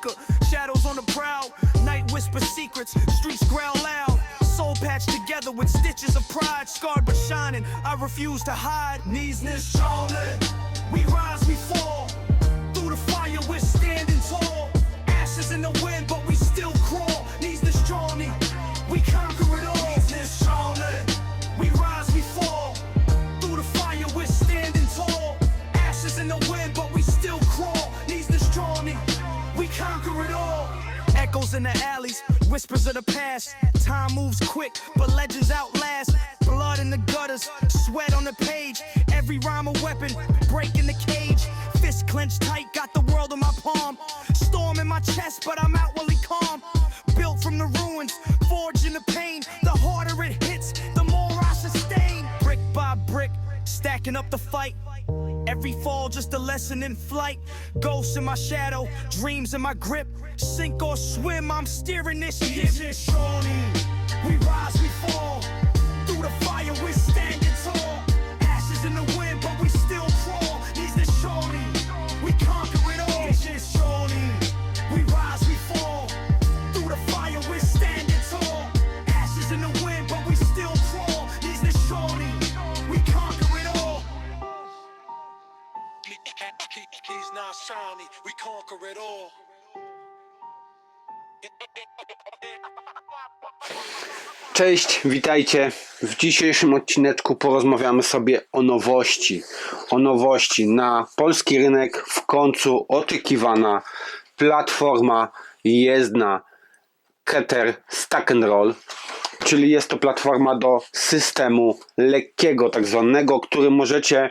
flicker, shadows on the prowl. Night whisper secrets, streets growl loud. Soul patched together with stitches of pride. Scarred but shining, I refuse to hide. Knees this Charlotte, we rise, we fall. Through the fire, we're standing tall. Ashes in the wind, but we still crawl. Knees this Johnny, we conquer whispers of the past. Time moves quick, but legends outlast. Blood in the gutters, sweat on the page. Every rhyme a weapon, breaking the cage. Fist clenched tight, got the world in my palm. Storm in my chest, but I'm out calm. Stacking up the fight. Every fall, just a lesson in flight. Ghosts in my shadow, dreams in my grip. Sink or swim, I'm steering this ship. Shawnee. We rise, we fall. Through the fire, we're standing conquer it all. Cześć, witajcie. W dzisiejszym odcineczku porozmawiamy sobie o nowości. O nowości na polski rynek w końcu oczekiwana platforma jezdna Keter Stack and Roll, czyli jest to platforma do systemu lekkiego, tak zwanego, który możecie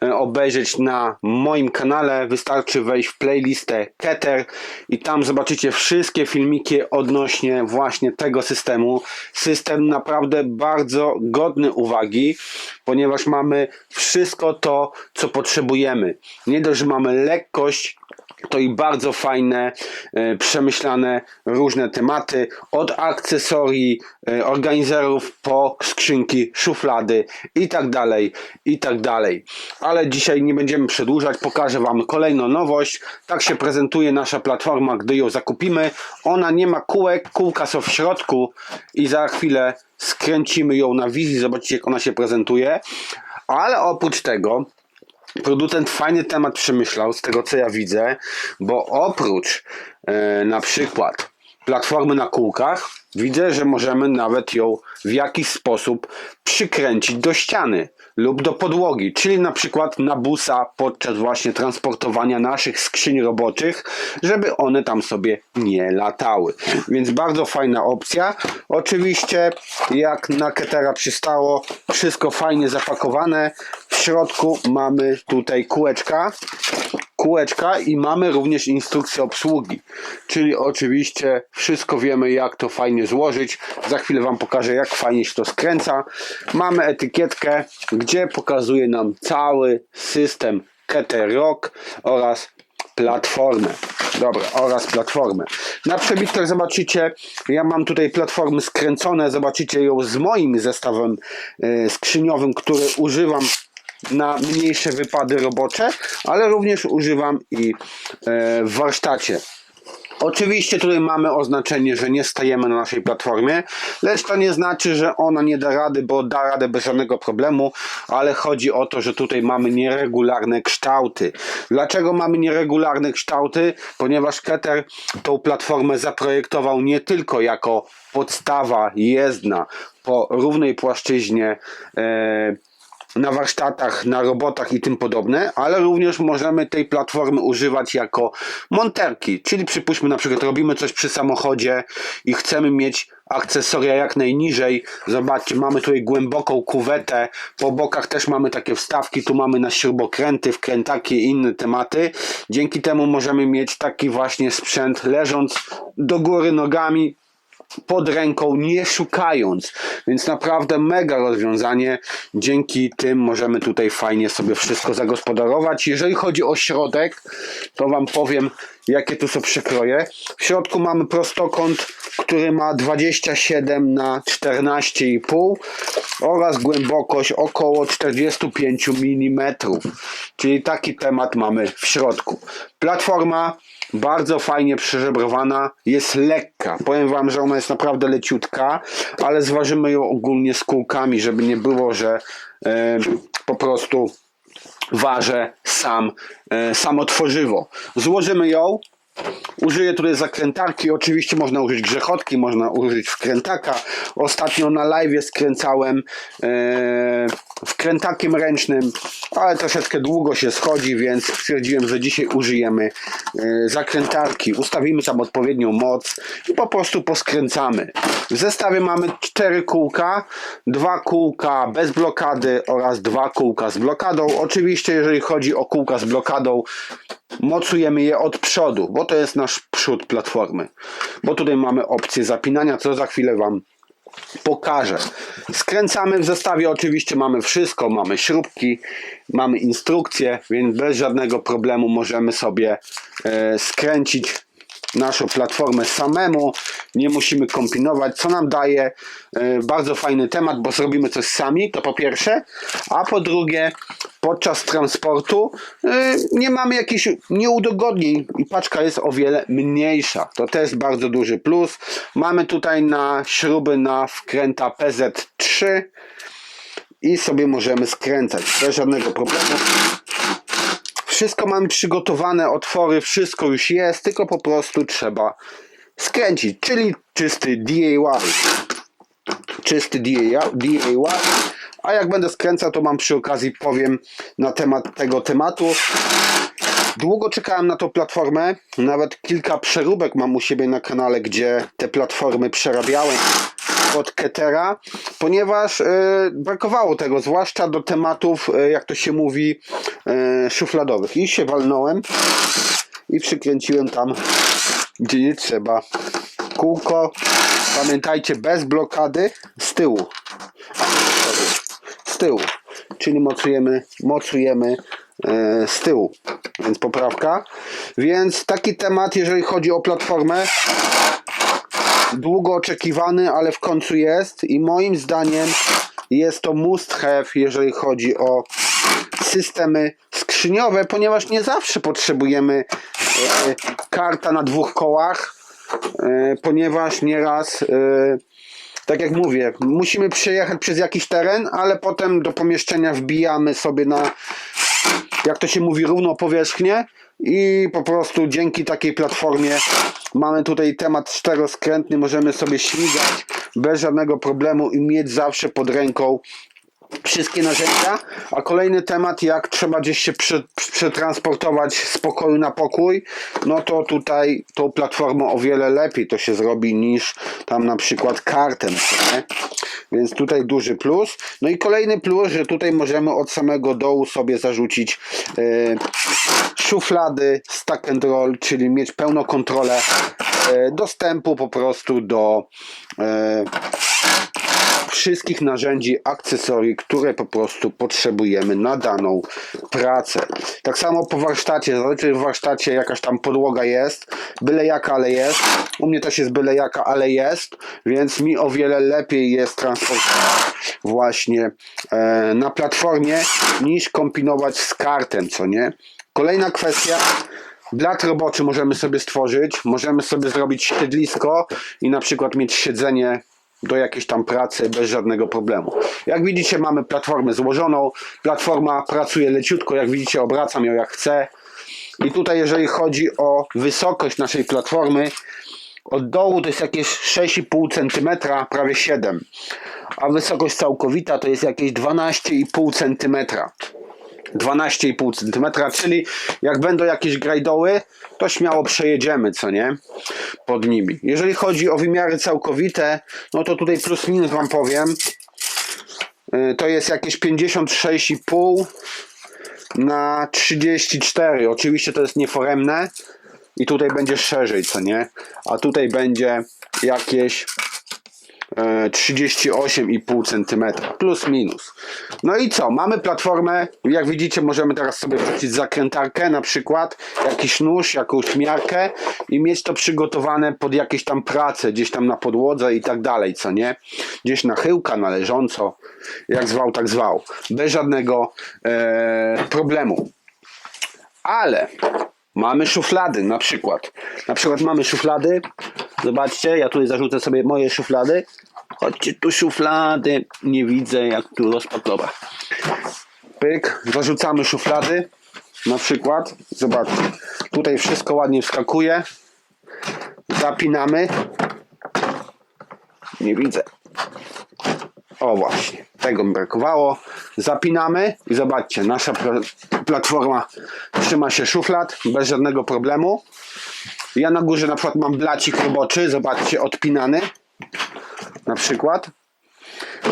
obejrzeć na moim kanale. Wystarczy wejść w playlistę Keter i tam zobaczycie wszystkie filmiki odnośnie właśnie tego systemu. System naprawdę bardzo godny uwagi, ponieważ mamy wszystko to, co potrzebujemy. Nie dość, że mamy lekkość, to i bardzo fajne, e, przemyślane różne tematy, od akcesorii, e, organizerów po skrzynki, szuflady i tak dalej, i tak dalej. Ale dzisiaj nie będziemy przedłużać, pokażę Wam kolejną nowość. Tak się prezentuje nasza platforma, gdy ją zakupimy. Ona nie ma kółek, kółka są w środku i za chwilę skręcimy ją na wizji, zobaczycie jak ona się prezentuje. Ale oprócz tego producent fajny temat przemyślał, z tego co ja widzę, bo oprócz e, na przykład platformy na kółkach, widzę, że możemy nawet ją w jakiś sposób przykręcić do ściany lub do podłogi, czyli na przykład na busa podczas właśnie transportowania naszych skrzyń roboczych, żeby one tam sobie nie latały. Więc bardzo fajna opcja. Oczywiście jak na Ketera przystało, wszystko fajnie zapakowane. Środku mamy tutaj kółeczka, kółeczka i mamy również instrukcję obsługi. Czyli oczywiście wszystko wiemy jak to fajnie złożyć. Za chwilę Wam pokażę jak fajnie się to skręca. Mamy etykietkę, gdzie pokazuje nam cały system Keter Rock oraz platformę. Dobra, oraz platformę. Na przebitkach zobaczycie, ja mam tutaj platformy skręcone, zobaczycie ją z moim zestawem e, skrzyniowym, który używam na mniejsze wypady robocze, ale również używam i e, w warsztacie. Oczywiście tutaj mamy oznaczenie, że nie stajemy na naszej platformie, lecz to nie znaczy, że ona nie da rady, bo da radę bez żadnego problemu, ale chodzi o to, że tutaj mamy nieregularne kształty. Dlaczego mamy nieregularne kształty? Ponieważ Keter tą platformę zaprojektował nie tylko jako podstawa jezdna po równej płaszczyźnie e, na warsztatach, na robotach i tym podobne, ale również możemy tej platformy używać jako monterki, czyli przypuśćmy na przykład robimy coś przy samochodzie i chcemy mieć akcesoria jak najniżej. Zobaczcie, mamy tutaj głęboką kuwetę, po bokach też mamy takie wstawki, tu mamy na śrubokręty, wkrętaki i inne tematy. Dzięki temu możemy mieć taki właśnie sprzęt leżąc do góry nogami, pod ręką, nie szukając. Więc naprawdę mega rozwiązanie. Dzięki tym możemy tutaj fajnie sobie wszystko zagospodarować. Jeżeli chodzi o środek, to Wam powiem, jakie tu są przekroje. W środku mamy prostokąt, który ma 27 na 14,5 oraz głębokość około 45 mm. Czyli taki temat mamy w środku. Platforma bardzo fajnie przeżebrowana, jest lekka. Powiem Wam, że ona jest naprawdę leciutka, ale zważymy ją ogólnie z kółkami, żeby nie było, że e, po prostu ważę sam, e, samo tworzywo. Złożymy ją. Użyję tutaj zakrętarki. Oczywiście można użyć grzechotki, można użyć wkrętaka. Ostatnio na live skręcałem e, wkrętakiem ręcznym, ale troszeczkę długo się schodzi, więc stwierdziłem, że dzisiaj użyjemy e, zakrętarki. Ustawimy tam odpowiednią moc i po prostu poskręcamy. W zestawie mamy cztery kółka, dwa kółka bez blokady oraz dwa kółka z blokadą. Oczywiście, jeżeli chodzi o kółka z blokadą, mocujemy je od przodu, bo to jest nasz przód platformy. Bo tutaj mamy opcję zapinania, co za chwilę Wam pokażę. Skręcamy w zestawie, oczywiście mamy wszystko, mamy śrubki, mamy instrukcję, więc bez żadnego problemu możemy sobie e, skręcić naszą platformę samemu, nie musimy kombinować, co nam daje e, bardzo fajny temat, bo zrobimy coś sami, to po pierwsze, a po drugie, podczas transportu e, nie mamy jakichś nieudogodnień i paczka jest o wiele mniejsza. To też bardzo duży plus. Mamy tutaj na śruby na wkręta PZ3 i sobie możemy skręcać bez żadnego problemu wszystko mamy przygotowane, otwory, wszystko już jest, tylko po prostu trzeba skręcić, czyli czysty DIY. Czysty DIY. DIY. A jak będę skręcał, to mam przy okazji powiem na temat tego tematu. Długo czekałem na tą platformę, nawet kilka przeróbek mam u siebie na kanale, gdzie te platformy przerabiałem od Ketera, ponieważ e, brakowało tego, zwłaszcza do tematów, e, jak to się mówi, e, szufladowych. I się walnąłem i przykręciłem tam, gdzie nie trzeba. Kółko, pamiętajcie, bez blokady, z tyłu. Z tyłu. Czyli mocujemy, mocujemy z tyłu. Więc poprawka. Więc taki temat, jeżeli chodzi o platformę, długo oczekiwany, ale w końcu jest i moim zdaniem jest to must have, jeżeli chodzi o systemy skrzyniowe, ponieważ nie zawsze potrzebujemy e, karta na dwóch kołach, e, ponieważ nieraz e, tak jak mówię, musimy przejechać przez jakiś teren, ale potem do pomieszczenia wbijamy sobie na jak to się mówi, równą powierzchnię i po prostu dzięki takiej platformie mamy tutaj temat czteroskrętny, możemy sobie śmigać bez żadnego problemu i mieć zawsze pod ręką wszystkie narzędzia, a kolejny temat, jak trzeba gdzieś się prze, przetransportować z pokoju na pokój, no to tutaj tą platformą o wiele lepiej to się zrobi niż tam na przykład kartem, nie? więc tutaj duży plus. No i kolejny plus, że tutaj możemy od samego dołu sobie zarzucić e, szuflady stack and roll, czyli mieć pełną kontrolę e, dostępu po prostu do e, wszystkich narzędzi, akcesorii, które po prostu potrzebujemy na daną pracę. Tak samo po warsztacie, zazwyczaj w warsztacie jakaś tam podłoga jest, byle jaka, ale jest. U mnie też jest byle jaka, ale jest, więc mi o wiele lepiej jest transportować właśnie e, na platformie niż kombinować z kartem, co nie? Kolejna kwestia, Blat roboczy możemy sobie stworzyć, możemy sobie zrobić siedlisko i na przykład mieć siedzenie do jakiejś tam pracy bez żadnego problemu. Jak widzicie mamy platformę złożoną, platforma pracuje leciutko, jak widzicie obracam ją jak chcę. I tutaj jeżeli chodzi o wysokość naszej platformy od dołu to jest jakieś 6,5 cm, prawie 7 a wysokość całkowita to jest jakieś 12,5 cm 12,5 cm, czyli jak będą jakieś grajdoły, to śmiało przejedziemy, co nie? Pod nimi. Jeżeli chodzi o wymiary całkowite, no to tutaj plus minus Wam powiem. Y, To jest jakieś 56,5 na 34. Oczywiście to jest nieforemne i tutaj będzie szerzej, co nie? A tutaj będzie jakieś 38,5 cm plus minus. No i co? Mamy platformę. Jak widzicie, możemy teraz sobie wrzucić zakrętarkę, na przykład jakiś nóż, jakąś miarkę i mieć to przygotowane pod jakieś tam prace, gdzieś tam na podłodze i tak dalej, co nie? Gdzieś na chyłka, na leżąco, jak zwał, tak zwał. Bez żadnego e, problemu. Ale mamy szuflady na przykład. Na przykład mamy szuflady. Zobaczcie, ja tutaj zarzucę sobie moje szuflady. Chodźcie tu szuflady. Nie widzę jak tu rozpaklować. Pyk, zarzucamy szuflady. Na przykład, zobaczcie. Tutaj wszystko ładnie wskakuje. Zapinamy. Nie widzę. O właśnie, tego mi brakowało. Zapinamy i zobaczcie, nasza platforma trzyma się szuflad bez żadnego problemu. Ja na górze na przykład mam blacik roboczy, zobaczcie, odpinany na przykład.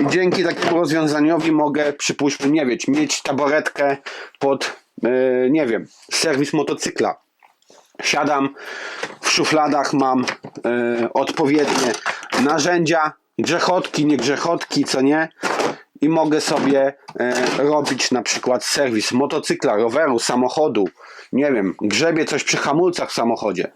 I dzięki takiemu rozwiązaniowi mogę, przypuśćmy, nie wiem, mieć taboretkę pod, yy, nie wiem, serwis motocykla. Siadam, w szufladach mam e, odpowiednie narzędzia, grzechotki, nie grzechotki, co nie? I mogę sobie e, robić na przykład serwis motocykla, roweru, samochodu, nie wiem, grzebie coś przy hamulcach w samochodzie.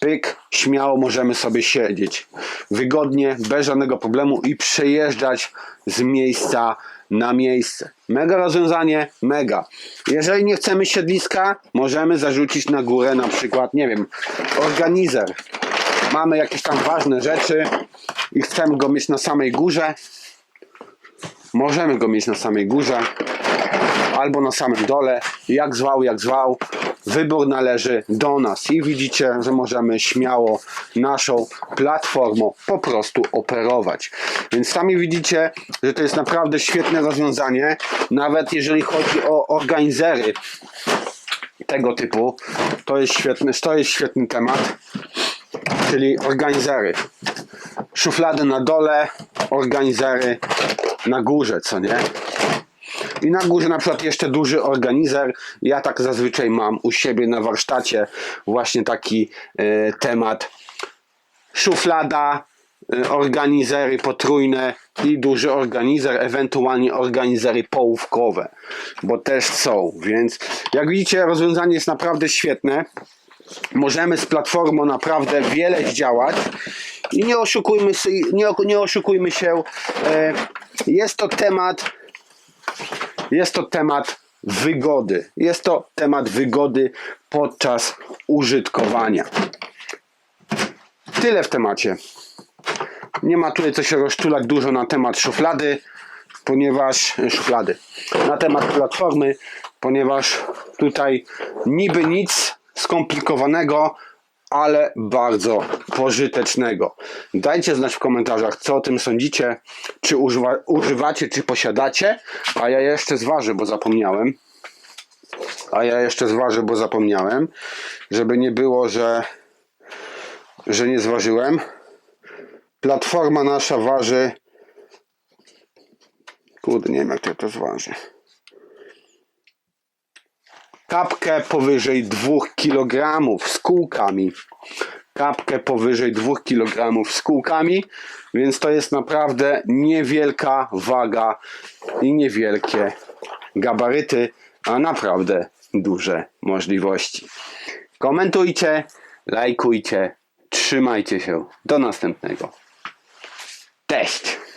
Pyk, śmiało możemy sobie siedzieć wygodnie, bez żadnego problemu i przejeżdżać z miejsca na miejsce. Mega rozwiązanie, mega. Jeżeli nie chcemy siedliska, możemy zarzucić na górę na przykład, nie wiem, organizer. Mamy jakieś tam ważne rzeczy i chcemy go mieć na samej górze. Możemy go mieć na samej górze albo na samym dole. Jak zwał, jak zwał. Wybór należy do nas i widzicie, że możemy śmiało naszą platformą po prostu operować. Więc sami widzicie, że to jest naprawdę świetne rozwiązanie. Nawet jeżeli chodzi o organizery tego typu, to jest świetny, to jest świetny temat. Czyli organizery. Szuflady na dole, organizery na górze, co nie? I na górze na przykład jeszcze duży organizer. Ja tak zazwyczaj mam u siebie na warsztacie właśnie taki e, temat szuflada, e, organizery potrójne i duży organizer, ewentualnie organizery połówkowe, bo też są, więc jak widzicie rozwiązanie jest naprawdę świetne. Możemy z platformą naprawdę wiele zdziałać i nie oszukujmy, się- nie, nie oszukujmy się, e, jest to temat jest to temat wygody. Jest to temat wygody podczas użytkowania. Tyle w temacie. Nie ma tutaj co się rozczulać dużo na temat szuflady, ponieważ szuflady, na temat platformy, ponieważ tutaj niby nic skomplikowanego, ale bardzo pożytecznego. Dajcie znać w komentarzach, co o tym sądzicie, czy używa, używacie, czy posiadacie, a ja jeszcze zważę, bo zapomniałem. A ja jeszcze zważę, bo zapomniałem, żeby nie było, że, że nie zważyłem. Platforma nasza waży. Kurde, nie wiem jak to, to zważy. Kapkę powyżej 2 kg z kółkami. Kapkę powyżej 2 kg z kółkami, więc to jest naprawdę niewielka waga i niewielkie gabaryty, a naprawdę duże możliwości. Komentujcie, lajkujcie, trzymajcie się. Do następnego. Cześć!